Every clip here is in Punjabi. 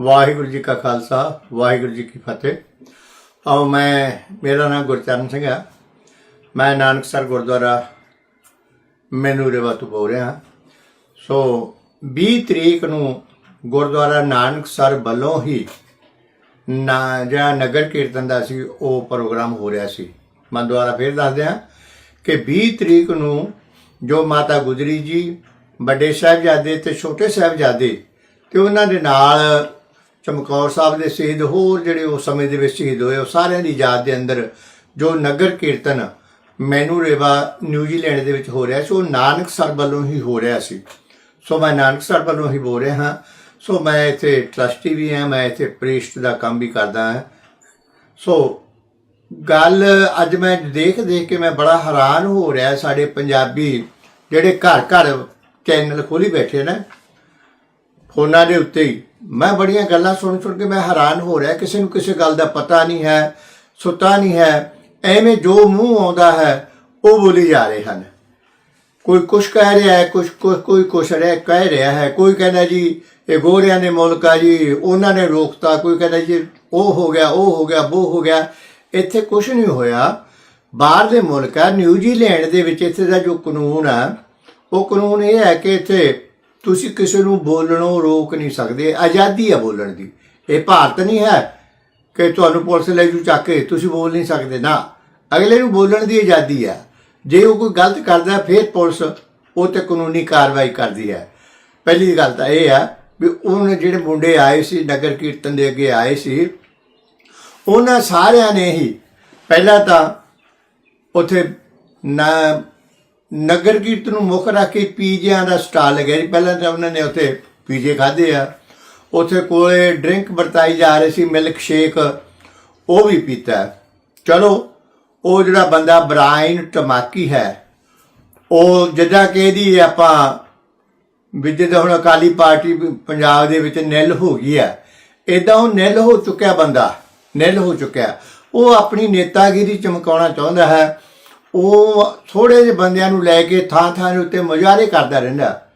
ਵਾਹਿਗੁਰੂ ਜੀ ਕਾ ਖਾਲਸਾ, ਵਾਹਿਗੁਰੂ ਜੀ ਕੀ ਫਤਿਹ। ਆਓ ਮੈਂ, ਮੇਰਾ ਨਾਮ ਗੁਰਚਰਨ ਸਿੰਘ ਹੈ ਮੈਂ ਨਾਨਕਸਰ ਗੁਰਦੁਆਰਾ ਮੈਨੂੰ ਰੇਵਾ ਤੋਂ ਬੋਲ ਰਿਹਾ। ਸੋ 20 ਤਰੀਕ ਨੂੰ ਗੁਰਦੁਆਰਾ ਨਾਨਕਸਰ ਵੱਲੋਂ ਹੀ ਨਾ ਜਿਹੜਾ ਨਗਰ ਕੀਰਤਨ ਦਾ ਸੀ, ਉਹ ਪ੍ਰੋਗਰਾਮ ਹੋ ਰਿਹਾ ਸੀ। ਮੈਂ ਦੁਬਾਰਾ ਫੇਰ ਦੱਸ ਦਿਆਂ ਕਿ 20 ਤਰੀਕ ਨੂੰ ਜੋ ਮਾਤਾ ਗੁਜਰੀ ਜੀ, ਵੱਡੇ ਸਾਹਿਬਜ਼ਾਦੇ ਤੇ ਛੋਟੇ ਸਾਹਿਬਜ਼ਾਦੇ ਤੇ ਉਹਨਾਂ ਦੇ ਨਾਲ ਚਮਕੌਰ ਸਾਹਿਬ ਦੇ ਸ਼ਹੀਦ, ਹੋਰ ਜਿਹੜੇ ਉਸ ਸਮੇਂ ਦੇ ਵਿੱਚ ਸ਼ਹੀਦ ਹੋਏ, ਉਹ ਸਾਰਿਆਂ ਦੀ ਯਾਦ ਦੇ ਅੰਦਰ ਜੋ ਨਗਰ ਕੀਰਤਨ ਮੈਨੂ ਰੇਵਾ ਨਿਊਜ਼ੀਲੈਂਡ ਦੇ ਵਿੱਚ ਹੋ ਰਿਹਾ ਸੀ, ਉਹ ਨਾਨਕਸਰ ਵੱਲੋਂ ਹੀ ਹੋ ਰਿਹਾ ਸੀ। ਸੋ ਮੈਂ ਨਾਨਕ ਸਰ ਵੱਲੋਂ ਹੀ ਬੋਲ ਰਿਹਾ ਹਾਂ। ਸੋ ਮੈਂ ਇੱਥੇ ਟਰਸਟੀ ਵੀ ਹਾਂ, ਮੈਂ ਇੱਥੇ ਪ੍ਰੀਸਟ ਦਾ ਕੰਮ ਵੀ ਕਰਦਾ ਹਾਂ। ਸੋ ਗੱਲ ਅੱਜ ਮੈਂ ਦੇਖ ਦੇਖ ਕੇ ਮੈਂ ਬੜਾ ਹੈਰਾਨ ਹੋ ਰਿਹਾ, ਸਾਡੇ ਪੰਜਾਬੀ ਜਿਹੜੇ ਘਰ ਘਰ ਚੈਨਲ ਖੋਲੀ ਬੈਠੇ ਨੇ, ਫੋਨਾਂ ਦੇ ਉੱਤੇ ਹੀ। ਮੈਂ ਬੜੀਆਂ ਗੱਲਾਂ ਸੁਣ ਸੁਣ ਕੇ ਮੈਂ ਹੈਰਾਨ ਹੋ ਰਿਹਾ, ਕਿਸੇ ਨੂੰ ਕਿਸੇ ਗੱਲ ਦਾ ਪਤਾ ਨਹੀਂ ਹੈ, ਸੁੱਤਾ ਨਹੀਂ ਹੈ, ਐਵੇਂ ਜੋ ਮੂੰਹ ਆਉਂਦਾ ਹੈ, ਉਹ ਬੋਲੀ ਜਾ ਰਹੇ ਹਨ। ਕੋਈ ਕੁਛ ਕਹਿ ਰਿਹਾ ਹੈ, ਕੁਛ ਕੁਛ- ਕੋਈ ਕੁਛ ਰਿਹਾ ਕਹਿ ਰਿਹਾ ਹੈ, ਕੋਈ ਕਹਿੰਦਾ ਜੀ, ਇਹ ਗੋਰਿਆਂ ਦੇ ਮੁਲਕ ਆ ਜੀ, ਉਹਨਾਂ ਨੇ ਰੋਕਤਾ, ਕੋਈ ਕਹਿੰਦਾ ਜੀ, ਉਹ ਹੋ ਗਿਆ, ਉਹ ਹੋ ਗਿਆ, ਉਹ ਹੋ ਗਿਆ। ਇੱਥੇ ਕੁਛ ਨਹੀਂ ਹੋਇਆ। ਬਾਹਰ ਦੇ ਮੁਲਕ ਆ, ਨਿਊਜ਼ੀਲੈਂਡ ਦੇ ਵਿੱਚ ਇੱਥੇ ਦਾ ਜੋ ਕਾਨੂੰਨ ਆ, ਉਹ ਕਾਨੂੰਨ ਇਹ ਹੈ ਕਿ ਇੱਥੇ ਤੁਸੀਂ ਕਿਸੇ ਨੂੰ ਬੋਲਣੋਂ ਰੋਕ ਨਹੀਂ ਸਕਦੇ, ਆਜ਼ਾਦੀ ਹੈ ਬੋਲਣ ਦੀ। ਇਹ ਭਾਰਤ ਨਹੀਂ ਹੈ ਕਿ ਤੁਹਾਨੂੰ ਪੁਲਿਸ ਲੈ ਜੂ ਚੱਕ ਕੇ, ਤੁਸੀਂ ਬੋਲ ਨਹੀਂ ਸਕਦੇ, ਨਾ। ਅਗਲੇ ਨੂੰ ਬੋਲਣ ਦੀ ਆਜ਼ਾਦੀ ਹੈ। ਜੇ ਉਹ ਕੋਈ ਗਲਤ ਕਰਦਾ, ਫਿਰ ਪੁਲਿਸ ਉਹ ਤੇ ਕਾਨੂੰਨੀ ਕਾਰਵਾਈ ਕਰਦੀ ਹੈ। ਪਹਿਲੀ ਗੱਲ ਤਾਂ ਇਹ ਹੈ ਵੀ ਉਹਨੇ ਜਿਹੜੇ ਮੁੰਡੇ ਆਏ ਸੀ, ਨਗਰ ਕੀਰਤਨ ਦੇ ਅੱਗੇ ਆਏ ਸੀ, ਉਹਨਾਂ ਸਾਰਿਆਂ ਨੇ ਹੀ ਪਹਿਲਾਂ ਤਾਂ ਉਥੇ ਨਾ ਨਗਰ ਕੀਰਤਨ ਨੂੰ ਮੁੱਖ ਰੱਖ ਕੇ ਪੀਜ਼ਿਆਂ ਦਾ ਸਟਾਲ ਲੱਗਿਆ ਜੀ। ਪਹਿਲਾਂ ਤਾਂ ਉਹਨਾਂ ਨੇ ਉੱਥੇ ਪੀਜ਼ੇ ਖਾਦੇ ਆ। ਉੱਥੇ ਕੋਲੇ ਡਰਿੰਕ ਵਰਤਾਈ ਜਾ ਰਹੀ ਸੀ, ਮਿਲਕ ਸ਼ੇਕ, ਉਹ ਵੀ ਪੀਤਾ। ਚਲੋ, ਉਹ ਜਿਹੜਾ ਬੰਦਾ ਬਰਾਇਨ ਟਮਾਕੀ ਹੈ, ਉਹ ਜਿੱਦਾਂ ਕਿ ਇਹਦੀ ਆਪਾਂ ਵੀ ਜਿੱਦਾਂ ਹੁਣ ਅਕਾਲੀ ਪਾਰਟੀ ਪੰਜਾਬ ਦੇ ਵਿੱਚ ਨਿਲ ਹੋ ਗਈ ਹੈ ਇਦਾਂ ਉਹ ਨਿਲ ਹੋ ਚੁੱਕਿਆ ਬੰਦਾ, ਨਿਲ ਹੋ ਚੁੱਕਿਆ। ਉਹ ਆਪਣੀ ਨੇਤਾਗਿਰੀ ਚਮਕਾਉਣਾ ਚਾਹੁੰਦਾ ਹੈ। ਉਹ ਥੋੜੇ ਜਿਹੇ ਬੰਦਿਆਂ ਨੂੰ ਲੈ ਕੇ ਥਾਂ ਥਾਂ ਦੇ ਉੱਤੇ ਮੁਜ਼ਾਹਰੇ ਕਰਦਾ ਰਹਿੰਦਾ।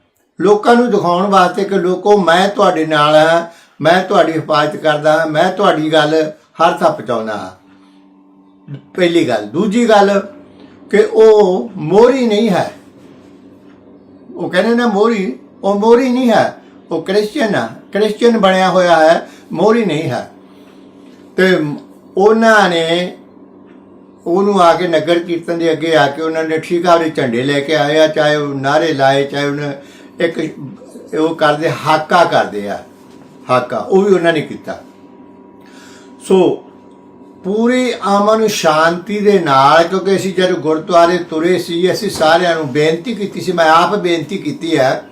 ਲੋਕਾਂ ਨੂੰ ਦਿਖਾਉਣ ਵਾਸਤੇ ਕਿ ਲੋਕੋ, ਮੈਂ ਤੁਹਾਡੇ ਨਾਲ ਹਾਂ, ਮੈਂ ਤੁਹਾਡੀ ਹਿਫਾਜ਼ਤ ਕਰਦਾ ਹਾਂ, ਮੈਂ ਤੁਹਾਡੀ ਗੱਲ ਹਰ ਥਾਂ ਪਹੁੰਚਾਉਣਾ ਹਾਂ। ਪਹਿਲੀ ਗੱਲ। ਦੂਜੀ ਗੱਲ ਕਿ ਉਹ ਮੋਰੀ ਨਹੀਂ ਹੈ। ਉਹ ਕਹਿੰਦੇ ਨਾ ਮੋਰੀ ਉਹ ਮੋਰੀ ਨਹੀਂ ਹੈ। ਉਹ ਕ੍ਰਿਸਚੀਅਨ ਆ। ਕ੍ਰਿਸਚੀਅਨ ਬਣਿਆ ਹੋਇਆ ਹੈ ਮੋਰੀ ਨਹੀਂ ਹੈ। ਤੇ ਉਹਨਾਂ ਨੇ ਉਹਨੂੰ ਆ ਕੇ ਨਗਰ ਕੀਰਤਨ ਦੇ ਅੱਗੇ ਆ ਕੇ ਉਹਨਾਂ ਨੇ ਠੀਕ ਆ ਝੰਡੇ ਲੈ ਕੇ ਆਏ ਆ ਚਾਹੇ ਉਹ ਨਾਰੇ ਲਾਏ, ਚਾਹੇ ਉਹਨੇ ਇੱਕ ਉਹ ਕਰਦੇ, ਹਾਕਾ ਕਰਦੇ ਆ, ਹਾਕਾ, ਉਹ ਵੀ ਉਹਨਾਂ ਨੇ ਕੀਤਾ। ਸੋ ਪੂਰੀ ਅਮਨ ਸ਼ਾਂਤੀ ਦੇ ਨਾਲ, ਕਿਉਂਕਿ ਅਸੀਂ ਜਦ ਗੁਰਦੁਆਰੇ ਤੁਰੇ ਸੀ, ਅਸੀਂ ਸਾਰਿਆਂ ਨੂੰ ਬੇਨਤੀ ਕੀਤੀ ਸੀ, ਮੈਂ ਆਪ ਬੇਨਤੀ ਕੀਤੀ ਹੈ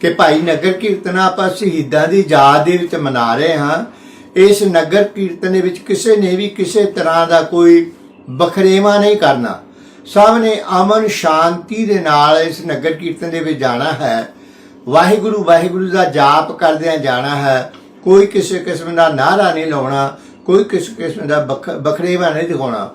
ਕਿ ਭਾਈ ਨਗਰ ਕੀਰਤਨ ਆਪਾਂ ਸ਼ਹੀਦਾਂ ਦੀ ਯਾਦ ਦੇ ਵਿੱਚ ਮਨਾ ਰਹੇ ਹਾਂ। ਇਸ ਨਗਰ ਕੀਰਤਨ ਦੇ ਵਿੱਚ ਕਿਸੇ ਨੇ ਵੀ ਕਿਸੇ ਤਰ੍ਹਾਂ ਦਾ ਕੋਈ ਬਖਰੇਵਾ ਨਹੀਂ ਕਰਨਾ। ਸਭ ਨੇ ਅਮਨ ਸ਼ਾਂਤੀ ਦੇ ਨਾਲ ਇਸ ਨਗਰ ਕੀਰਤਨ ਦੇ ਵਿੱਚ ਜਾਣਾ ਹੈ। ਵਾਹਿਗੁਰੂ ਵਾਹਿਗੁਰੂ ਦਾ ਜਾਪ ਕਰਦਿਆਂ ਜਾਣਾ ਹੈ। ਕੋਈ ਕਿਸੇ ਕਿਸਮ ਦਾ ਨਾਰਾ ਨਹੀਂ ਲਾਉਣਾ, ਕੋਈ ਕਿਸੇ ਕਿਸਮ ਦਾ ਬਖ- ਬਖਰੇਵਾ ਨਹੀਂ ਦਿਖਾਉਣਾ।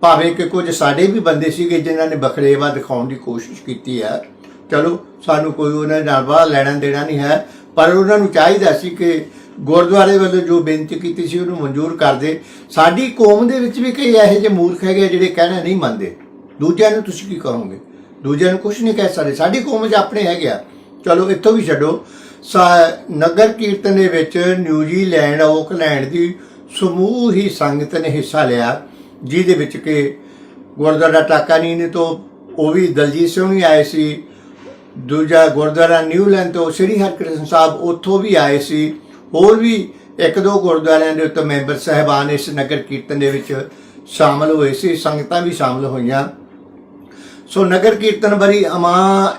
ਭਾਵੇਂ ਕਿ ਕੁਝ ਸਾਡੇ ਵੀ ਬੰਦੇ ਸੀਗੇ ਜਿਨ੍ਹਾਂ ਨੇ ਬਖਰੇਵਾ ਦਿਖਾਉਣ ਦੀ ਕੋਸ਼ਿਸ਼ ਕੀਤੀ ਹੈ। ਚਲੋ, ਸਾਨੂੰ ਕੋਈ ਉਹਨਾਂ ਨਾਲ ਬਾਹਰ ਲੈਣਾ ਦੇਣਾ ਨਹੀਂ ਹੈ, ਪਰ ਉਹਨਾਂ ਨੂੰ ਚਾਹੀਦਾ ਸੀ ਕਿ ਗੁਰਦੁਆਰੇ ਵੱਲੋਂ ਜੋ ਬੇਨਤੀ ਕੀਤੀ ਸੀ ਉਹਨੂੰ ਮਨਜ਼ੂਰ ਕਰ ਦੇ। ਸਾਡੀ ਕੌਮ ਦੇ ਵਿੱਚ ਵੀ ਕਈ ਇਹੋ ਜਿਹੇ ਮੂਰਖ ਹੈਗੇ ਜਿਹੜੇ ਕਹਿਣਾ ਨਹੀਂ ਮੰਨਦੇ। ਦੂਜਿਆਂ ਨੂੰ ਤੁਸੀਂ ਕੀ ਕਹੋਗੇ? ਦੂਜਿਆਂ ਨੂੰ ਕੁਝ ਨਹੀਂ ਕਹਿ ਸਕਦੇ। ਸਾਡੀ ਕੌਮ 'ਚ ਆਪਣੇ ਹੈਗੇ ਆ। ਚਲੋ, ਇੱਥੋਂ ਵੀ ਛੱਡੋ। ਸਾ- ਨਗਰ ਕੀਰਤਨ ਦੇ ਵਿੱਚ ਨਿਊਜ਼ੀਲੈਂਡ ਆਕਲੈਂਡ ਦੀ ਸਮੂਹ ਹੀ ਸੰਗਤ ਨੇ ਹਿੱਸਾ ਲਿਆ, ਜਿਹਦੇ ਵਿੱਚ ਕਿ ਗੁਰਦੁਆਰਾ ਟਾਕਾਨੀ ਨੇ ਤੋਂ ਉਹ ਵੀ ਦਲਜੀਤ ਸਿੰਘ ਵੀ ਆਏ ਸੀ। ਦੂਜਾ ਗੁਰਦੁਆਰਾ ਨਿਊਲੈਂਡ ਤੋਂ ਸ੍ਰੀ ਹਰਿਕ੍ਰਿਸ਼ਨ ਸਾਹਿਬ ਉੱਥੋਂ ਵੀ ਆਏ ਸੀ। ਹੋਰ ਵੀ ਇੱਕ ਦੋ ਗੁਰਦੁਆਰਿਆਂ ਦੇ ਉੱਤੇ ਮੈਂਬਰ ਸਹਿਬਾਨ ਇਸ ਨਗਰ ਕੀਰਤਨ ਦੇ ਵਿੱਚ ਸ਼ਾਮਲ ਹੋਏ ਸੀ, ਸੰਗਤਾਂ ਵੀ ਸ਼ਾਮਲ ਹੋਈਆਂ। ਸੋ ਨਗਰ ਕੀਰਤਨ ਬੜੀ ਅਮਾ,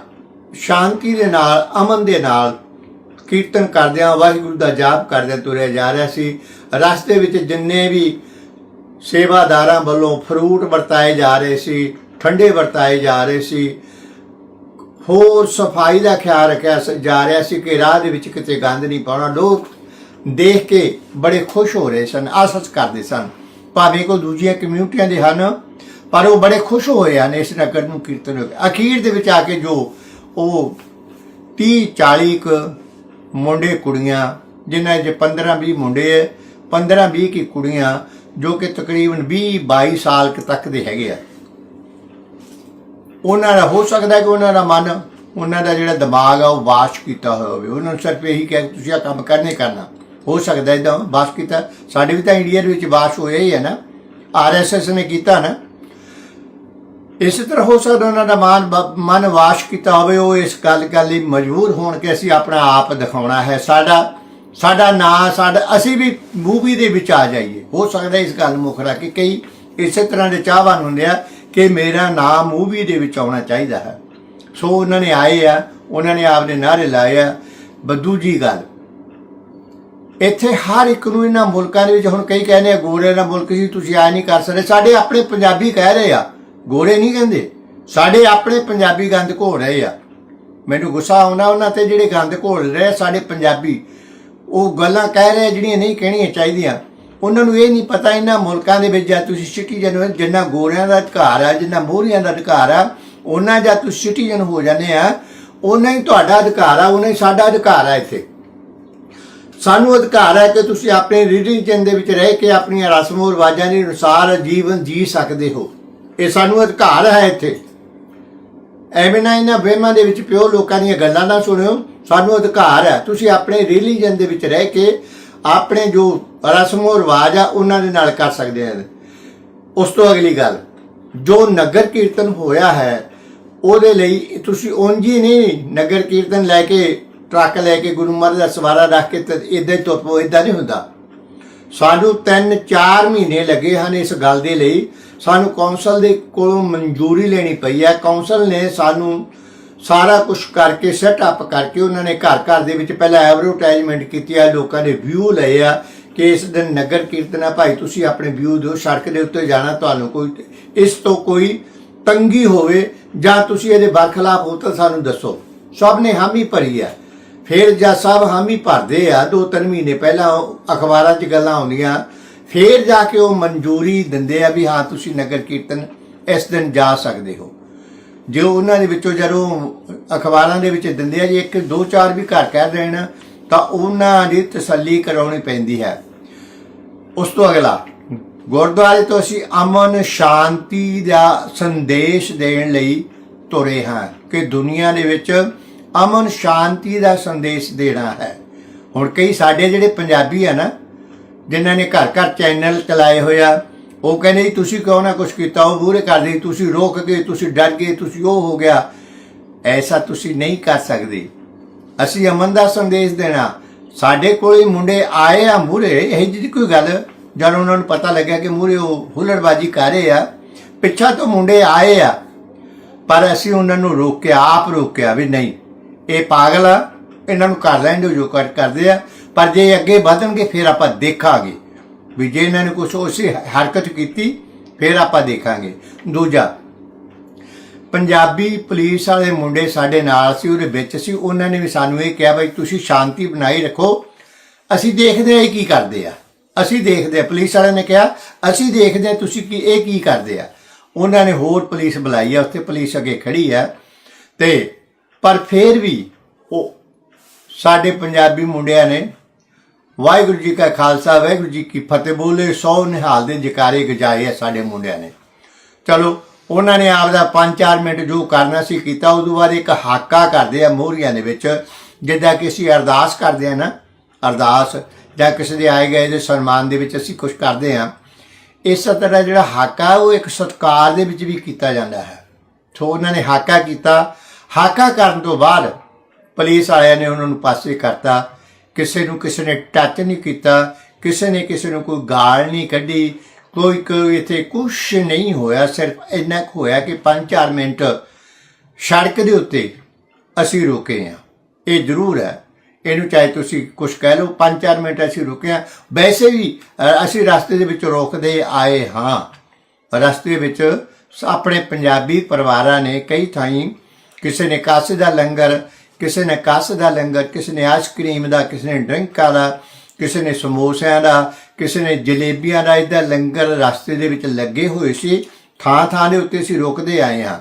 ਸ਼ਾਂਤੀ ਦੇ ਨਾਲ, ਅਮਨ ਦੇ ਨਾਲ ਕੀਰਤਨ ਕਰਦਿਆਂ, ਵਾਹਿਗੁਰੂ ਦਾ ਜਾਪ ਕਰਦਿਆਂ ਤੁਰਿਆ ਜਾ ਰਿਹਾ ਸੀ। ਰਸਤੇ ਵਿੱਚ ਜਿੰਨੇ ਵੀ ਸੇਵਾਦਾਰਾਂ ਵੱਲੋਂ ਫਰੂਟ ਵਰਤਾਏ ਜਾ ਰਹੇ ਸੀ, ਠੰਡੇ ਵਰਤਾਏ ਜਾ ਰਹੇ ਸੀ, ਹੋਰ ਸਫ਼ਾਈ ਦਾ ਖਿਆਲ ਰੱਖਿਆ ਸ- ਜਾ ਰਿਹਾ ਸੀ ਕਿ ਰਾਹ ਦੇ ਵਿੱਚ ਕਿਤੇ ਗੰਦ ਨਹੀਂ ਪਾਉਣਾ। ਲੋਕ ਦੇਖ ਕੇ ਬੜੇ ਖੁਸ਼ ਹੋ ਰਹੇ ਸਨ ਆਸਸ ਕਰਦੇ ਸਨ। ਭਾਵੇਂ ਕੋ ਦੂਜੀਆਂ ਕਮਿਊਨਿਟੀਆਂ ਦੇ ਹਨ, ਪਰ ਉਹ ਬੜੇ ਖੁਸ਼ ਹੋਏ ਹਨ ਇਸ ਨਗਰ ਨੂੰ ਕੀਰਤਨ ਹੋ ਗਿਆ ਅਖੀਰ ਦੇ ਵਿੱਚ ਆ ਕੇ ਜੋ ਉਹ 30 40 ਕੁ ਮੁੰਡੇ ਕੁੜੀਆਂ, ਜਿਨ੍ਹਾਂ 'ਚ 15 20 ਮੁੰਡੇ ਹੈ 15 20 ਕੀ ਕੁੜੀਆਂ, ਜੋ ਕਿ ਤਕਰੀਬਨ 20 22 ਸਾਲ ਤੱਕ ਦੇ ਹੈਗੇ ਆ। ਉਹਨਾਂ ਦਾ ਹੋ ਸਕਦਾ ਕਿ ਉਹਨਾਂ ਦਾ ਮਨ, ਉਹਨਾਂ ਦਾ ਜਿਹੜਾ ਦਿਮਾਗ ਆ, ਉਹ ਵਾਸ਼ ਕੀਤਾ ਹੋਇਆ ਹੋਵੇ। ਉਹਨਾਂ ਨੂੰ ਸਿਰਫ ਇਹੀ ਕਿ ਤੁਸੀਂ ਆ ਕੰਮ ਕਰਨੇ ਕਰਨਾ। ਹੋ ਸਕਦਾ ਇਦਾਂ ਵਾਸ਼ ਕੀਤਾ। ਸਾਡੇ ਵੀ ਤਾਂ ਇੰਡੀਆ ਦੇ ਵਿੱਚ ਵਾਸ਼ ਹੋਇਆ ਹੀ ਹੈ ਨਾ। ਆਰਐਸਐਸ ਨੇ ਕੀਤਾ ਨਾ। ਇਸੇ ਤਰ੍ਹਾਂ ਹੋ ਸਕਦਾ ਉਹਨਾਂ ਦਾ ਮਨ ਮਨ ਵਾਸ਼ ਕੀਤਾ ਹੋਵੇ। ਉਹ ਇਸ ਗੱਲ ਕਰਨ ਲਈ ਮਜਬੂਰ ਹੋਣ ਕਿ ਅਸੀਂ ਆਪਣਾ ਆਪ ਦਿਖਾਉਣਾ ਹੈ। ਸਾਡਾ ਸਾਡਾ ਨਾਂ, ਸਾਡਾ, ਅਸੀਂ ਵੀ ਮੂਵੀ ਦੇ ਵਿੱਚ ਆ ਜਾਈਏ। ਹੋ ਸਕਦਾ ਇਸ ਗੱਲ ਮੁੱਖ ਰੱਖ ਕੇ ਕਈ ਇਸੇ ਤਰ੍ਹਾਂ ਦੇ ਚਾਹਵਾਨ ਹੁੰਦੇ ਆ ਕਿ ਮੇਰਾ ਨਾਮ ਮੂਵੀ ਦੇ ਵਿੱਚ ਆਉਣਾ ਚਾਹੀਦਾ ਹੈ। ਸੋ ਉਹਨਾਂ ਨੇ ਆਏ ਆ, ਉਹਨਾਂ ਨੇ ਆਪਦੇ ਨਾਰੇ ਲਾਏ ਆ। ਬਦੂ ਜੀ ਗੱਲ। ਇੱਥੇ ਹਰ ਇੱਕ ਨੂੰ ਇਹਨਾਂ ਮੁਲਕਾਂ ਦੇ ਵਿੱਚ ਹੁਣ ਕਈ ਕਹਿੰਦੇ ਆ, ਗੋਰੇ ਦਾ ਮੁਲਕ ਸੀ, ਤੁਸੀਂ ਆ ਨਹੀਂ ਕਰ ਸਕਦੇ। ਸਾਡੇ ਆਪਣੇ ਪੰਜਾਬੀ ਕਹਿ ਰਹੇ ਆ, ਗੋਰੇ ਨਹੀਂ ਕਹਿੰਦੇ। ਸਾਡੇ ਆਪਣੇ ਪੰਜਾਬੀ ਗੰਦ ਘੋਲ ਰਹੇ ਆ। ਮੈਨੂੰ ਗੁੱਸਾ ਆਉਂਦਾ ਉਹਨਾਂ ਤੇ ਜਿਹੜੇ ਗੰਦ ਘੋਲ ਰਹੇ ਆ, ਸਾਡੇ ਪੰਜਾਬੀ। ਉਹ ਗੱਲਾਂ ਕਹਿ ਰਹੇ ਆ, ਜਿਹੜੀਆਂ ਨਹੀਂ ਕਹਿਣੀਆਂ ਚਾਹੀਦੀਆਂ। ਉਹਨਾਂ ਨੂੰ ਇਹ ਨਹੀਂ ਪਤਾ ਇਹਨਾਂ ਮੁਲਕਾਂ ਦੇ ਵਿੱਚ ਜਾਂ ਤੁਸੀਂ ਸਿਟੀਜ਼ਨ ਹੋ, ਜਿੰਨਾ ਗੋਰਿਆਂ ਦਾ ਅਧਿਕਾਰ ਆ, ਜਿੰਨਾ ਮੋਹਰੀਆਂ ਦਾ ਅਧਿਕਾਰ ਆ, ਉਹਨਾਂ ਜਾਂ ਤੁਸੀਂ ਸਿਟੀਜ਼ਨ ਹੋ ਜਾਂਦੇ ਆ, ਉਹਨਾਂ ਹੀ ਤੁਹਾਡਾ ਅਧਿਕਾਰ ਆ, ਉਹਨਾਂ ਹੀ ਸਾਡਾ ਅਧਿਕਾਰ ਆ ਇੱਥੇ। ਸਾਨੂੰ ਅਧਿਕਾਰ ਹੈ ਕਿ ਤੁਸੀਂ ਆਪਣੇ ਰਿਲੀਜਨ ਦੇ ਵਿੱਚ ਰਹਿ ਕੇ ਆਪਣੀਆਂ ਰਸਮੋ ਰਿਵਾਜਾਂ ਦੇ ਅਨੁਸਾਰ ਜੀਵਨ ਜੀ ਸਕਦੇ ਹੋ। ਇਹ ਸਾਨੂੰ ਅਧਿਕਾਰ ਹੈ ਇੱਥੇ। ਐਵੇਂ ਨਾ ਇਹਨਾਂ ਵਹਿਮਾਂ ਦੇ ਵਿੱਚ ਪਿਓ ਲੋਕਾਂ ਦੀਆਂ ਗੱਲਾਂ ਨਾ ਸੁਣਿਓ। ਸਾਨੂੰ ਅਧਿਕਾਰ ਹੈ। ਤੁਸੀਂ ਆਪਣੇ ਰਿਲੀਜਨ ਦੇ ਵਿੱਚ ਰਹਿ ਕੇ ਆਪਣੇ ਜੋ ਰਸਮੋ ਰਿਵਾਜ ਆ, ਉਹਨਾਂ ਦੇ ਨਾਲ ਕਰ ਸਕਦੇ ਆ। ਉਸ ਤੋਂ ਅਗਲੀ ਗੱਲ, ਜੋ ਨਗਰ ਕੀਰਤਨ ਹੋਇਆ ਹੈ, ਉਹਦੇ ਲਈ ਤੁਸੀਂ ਉਂਝ ਹੀ ਨਹੀਂ ਨਗਰ ਕੀਰਤਨ ਲੈ ਕੇ ਟਰੱਕ ਲੈ ਕੇ ਗੁਰੂ ਮਹਾਰਾਜ ਦਾ ਸਵਾਰਾ ਰੱਖ ਕੇ ਤੇ ਇਦਾਂ ਹੀ ਤੁਰ ਪਓ ਇਦਾਂ ਨਹੀਂ ਹੁੰਦਾ। ਸਾਨੂੰ 3-4 ਮਹੀਨੇ ਲੱਗੇ ਹਨ ਇਸ ਗੱਲ ਦੇ ਲਈ। ਸਾਨੂੰ ਕੌਂਸਲ ਦੇ ਕੋਲੋਂ ਮਨਜ਼ੂਰੀ ਲੈਣੀ ਪਈ ਹੈ। ਕੌਂਸਲ ਨੇ ਸਾਨੂੰ ਸਾਰਾ ਕੁਝ ਕਰਕੇ ਸੈਟ ਅਪ ਕਰਕੇ ਉਹਨਾਂ ਨੇ ਘਰ ਘਰ ਦੇ ਵਿੱਚ ਪਹਿਲਾਂ ਐਡਵਰਟਾਈਜ਼ਮੈਂਟ ਕੀਤੀ ਹੈ, ਲੋਕਾਂ ਦੇ ਵਿਊ ਲਏ ਆ ਕਿ ਇਸ ਦਿਨ ਨਗਰ ਕੀਰਤਨ ਆ। ਭਾਈ, ਤੁਸੀਂ ਆਪਣੇ ਵਿਊ ਦਿਓ, ਸੜਕ ਦੇ ਉੱਤੇ ਜਾਣਾ ਤੁਹਾਨੂੰ ਕੋਈ, ਇਸ ਤੋਂ ਕੋਈ ਤੰਗੀ ਹੋਵੇ ਜਾਂ ਤੁਸੀਂ ਇਹਦੇ ਬਰਖਲਾਫ ਹੋ ਤਾਂ ਸਾਨੂੰ ਦੱਸੋ। ਸਭ ਨੇ ਹਾਮੀ ਭਰੀ ਹੈ। ਫਿਰ ਜਦ ਸਭ ਹਾਮੀ ਭਰਦੇ ਆ, ਦੋ ਤਿੰਨ ਮਹੀਨੇ ਪਹਿਲਾਂ ਅਖਬਾਰਾਂ 'ਚ ਗੱਲਾਂ ਆਉਂਦੀਆਂ, ਫਿਰ ਜਾ ਕੇ ਉਹ ਮਨਜ਼ੂਰੀ ਦਿੰਦੇ ਆ ਵੀ ਹਾਂ, ਤੁਸੀਂ ਨਗਰ ਕੀਰਤਨ ਇਸ ਦਿਨ ਜਾ ਸਕਦੇ ਹੋ। ਜੇ ਉਹਨਾਂ ਦੇ ਵਿੱਚੋਂ ਜਦੋਂ ਅਖਬਾਰਾਂ ਦੇ ਵਿੱਚ ਦਿੰਦੇ ਆ, ਜੀ ਇੱਕ, ਦੋ, ਚਾਰ ਵੀ ਘਰ ਕਹਿ ਦੇਣ, ਤਾਂ ਉਹਨਾਂ ਦੀ ਤਸੱਲੀ ਕਰਾਉਣੀ ਪੈਂਦੀ ਹੈ। ਉਸ ਤੋਂ ਅਗਲਾ, ਗੁਰਦੁਆਰੇ ਤੋਂ ਅਸੀਂ ਅਮਨ ਸ਼ਾਂਤੀ ਦਾ ਸੰਦੇਸ਼ ਦੇਣ ਲਈ ਤੁਰੇ ਹਾਂ ਕਿ ਦੁਨੀਆ ਦੇ ਵਿੱਚ ਅਮਨ ਸ਼ਾਂਤੀ ਦਾ ਸੰਦੇਸ਼ ਦੇਣਾ ਹੈ। ਹੁਣ ਕਈ ਸਾਡੇ ਜਿਹੜੇ ਪੰਜਾਬੀ ਆ ਨਾ, ਜਿਨ੍ਹਾਂ ਨੇ ਘਰ ਘਰ ਚੈਨਲ ਚਲਾਏ ਹੋਇਆ ਉਹ ਕਹਿੰਦੇ ਜੀ, ਤੁਸੀਂ ਕਿਉਂ ਨਾ ਕੁਝ ਕੀਤਾ? ਉਹ ਮੂਹਰੇ ਕਰਦੇ ਤੁਸੀਂ ਰੋਕ ਗਏ, ਤੁਸੀਂ ਡਰ ਗਏ, ਤੁਸੀਂ ਉਹ ਹੋ ਗਿਆ। ਐਸਾ ਤੁਸੀਂ ਨਹੀਂ ਕਰ ਸਕਦੇ। ਅਸੀਂ ਅਮਨ ਦਾ ਸੰਦੇਸ਼ ਦੇਣਾ। ਸਾਡੇ ਕੋਲੇ ਮੁੰਡੇ ਆਏ ਆ ਮੂਹਰੇ, ਇਹ ਜਿਹੀ ਕੋਈ ਗੱਲ? ਜਦ ਉਹਨਾਂ ਨੂੰ ਪਤਾ ਲੱਗਿਆ ਕਿ ਮੂਹਰੇ ਉਹ ਹੁਲੜਬਾਜੀ ਕਰ ਰਹੇ ਆ, ਪਿੱਛਾ ਤੋਂ ਮੁੰਡੇ ਆਏ ਆ, ਪਰ ਅਸੀਂ ਉਹਨਾਂ ਨੂੰ ਰੋਕਿਆ, ਆਪ ਰੋਕਿਆ ਵੀ ਨਹੀਂ। ਇਹ ਪਾਗਲ ਆ, ਇਹਨਾਂ ਨੂੰ ਕਰ ਲੈਣ ਜੋ ਕਰ ਕਰਦੇ ਆ, ਪਰ ਜੇ ਅੱਗੇ ਵਧਣਗੇ, ਫਿਰ ਆਪਾਂ ਦੇਖਾਂਗੇ। ਵੀ ਜੇ ਇਹਨਾਂ ਨੇ ਕੁਝ ਉਸੇ ਹਰਕਤ ਕੀਤੀ, ਫਿਰ ਆਪਾਂ ਦੇਖਾਂਗੇ। ਦੂਜਾ, ਪੰਜਾਬੀ ਪੁਲਿਸ ਵਾਲੇ ਮੁੰਡੇ ਸਾਡੇ ਨਾਲ ਸੀ, ਉਹਦੇ ਵਿੱਚ ਸੀ, ਉਹਨਾਂ ਨੇ ਵੀ ਸਾਨੂੰ ਇਹ ਕਿਹਾ, ਬਈ ਤੁਸੀਂ ਸ਼ਾਂਤੀ ਬਣਾਈ ਰੱਖੋ। ਅਸੀਂ ਦੇਖਦੇ ਆ ਇਹ ਕੀ ਕਰਦੇ ਆ। ਅਸੀਂ ਦੇਖਦੇ ਆ ਪੁਲਿਸ ਵਾਲਿਆਂ ਨੇ ਕਿਹਾ, ਅਸੀਂ ਦੇਖਦੇ ਆ ਤੁਸੀਂ ਕੀ ਇਹ ਕੀ ਕਰਦੇ ਆ। ਉਹਨਾਂ ਨੇ ਹੋਰ ਪੁਲਿਸ ਬੁਲਾਈ ਆ, ਉੱਥੇ ਪੁਲਿਸ ਅੱਗੇ ਖੜੀ ਆ ਤੇ ਪਰ ਫਿਰ ਵੀ ਉਹ ਸਾਡੇ ਪੰਜਾਬੀ ਮੁੰਡਿਆਂ ਨੇ ਵਾਹਿਗੁਰੂ ਜੀ ਕਾ ਖਾਲਸਾ, ਵਾਹਿਗੁਰੂ ਜੀ ਕੀ ਫਤਿਹ ਬੋਲੇ, ਸੌ ਨਿਹਾਲ ਦੇ ਜਕਾਰੇ ਗਜਾਏ ਆ ਸਾਡੇ ਮੁੰਡਿਆਂ ਨੇ। ਚਲੋ, ਉਹਨਾਂ ਨੇ ਆਪਦਾ 5-4 ਮਿੰਟ ਜੋ ਕਰਨਾ ਸੀ ਕੀਤਾ, ਉਦੋਂ ਬਾਅਦ ਇੱਕ ਹਾਕਾ ਕਰਦੇ ਆ ਮੋਹਰੀਆਂ ਦੇ ਵਿੱਚ, ਜਿੱਦਾਂ ਕਿ ਅਸੀਂ ਅਰਦਾਸ ਕਰਦੇ ਆ ਨਾ, ਅਰਦਾਸ, ਜਾਂ ਕਿਸੇ ਦੇ ਆਏ ਗਏ ਦੇ ਸਨਮਾਨ ਦੇ ਵਿੱਚ ਅਸੀਂ ਕੁਝ ਕਰਦੇ ਆ। ਇਸ ਤਰ੍ਹਾਂ ਜਿਹੜਾ ਹਾਕਾ, ਉਹ ਇੱਕ ਸਤਕਾਰ ਦੇ ਵਿੱਚ ਵੀ ਕੀਤਾ ਜਾਂਦਾ ਹੈ। ਸੋ ਉਹਨਾਂ ਨੇ ਹਾਕਾ ਕੀਤਾ ਹਾਕਾ ਕਰਨ ਤੋਂ ਬਾਅਦ ਪੁਲਿਸ ਵਾਲਿਆਂ ਨੇ ਉਹਨਾਂ ਨੂੰ ਪਾਸੇ ਕਰਤਾ। ਕਿਸੇ ਨੂੰ ਕਿਸੇ ਨੇ ਟੱਚ ਨਹੀਂ ਕੀਤਾ, ਕਿਸੇ ਨੇ ਕਿਸੇ ਨੂੰ ਕੋਈ ਗਾਲ ਨਹੀਂ ਕੱਢੀ। ਕੋਈ ਕੋਈ ਇੱਥੇ ਕੁਝ ਨਹੀਂ ਹੋਇਆ, ਸਿਰਫ ਇੰਨਾ ਕੁ ਹੋਇਆ ਕਿ 5-4 ਮਿੰਟ ਸੜਕ ਦੇ ਉੱਤੇ ਅਸੀਂ ਰੁਕੇ ਆ ਇਹ ਜ਼ਰੂਰ ਹੈ। ਇਹਨੂੰ ਚਾਹੇ ਤੁਸੀਂ ਕੁਝ ਕਹਿ ਲਓ 5-4 ਮਿੰਟ ਅਸੀਂ ਰੁਕੇ ਆ ਵੈਸੇ ਵੀ ਅਸੀਂ ਰਸਤੇ ਦੇ ਵਿੱਚ ਰੋਕਦੇ ਆਏ ਹਾਂ। ਰਸਤੇ ਵਿੱਚ ਆਪਣੇ ਪੰਜਾਬੀ ਪਰਿਵਾਰਾਂ ਨੇ ਕਈ ਥਾਈਂ ਕਿਸੇ ਨੇ ਕਾਸੇ ਦਾ ਲੰਗਰ, ਕਿਸੇ ਨੇ ਕਾਸੇ ਦਾ ਲੰਗਰ, ਕਿਸੇ ਨੇ ਆਈਸ ਕਰੀਮ ਦਾ, ਕਿਸੇ ਨੇ ਡਰਿੰਕਾਂ ਦਾ, ਕਿਸੇ ਨੇ ਸਮੋਸਿਆਂ ਦਾ, ਕਿਸੇ ਨੇ ਜਲੇਬੀਆਂ ਦਾ ਇਹਦਾ ਲੰਗਰ ਰਸਤੇ ਦੇ ਵਿੱਚ ਲੱਗੇ ਹੋਏ ਸੀ, ਥਾਂ ਥਾਂ ਦੇ ਉੱਤੇ ਅਸੀਂ ਰੁਕਦੇ ਆਏ ਹਾਂ।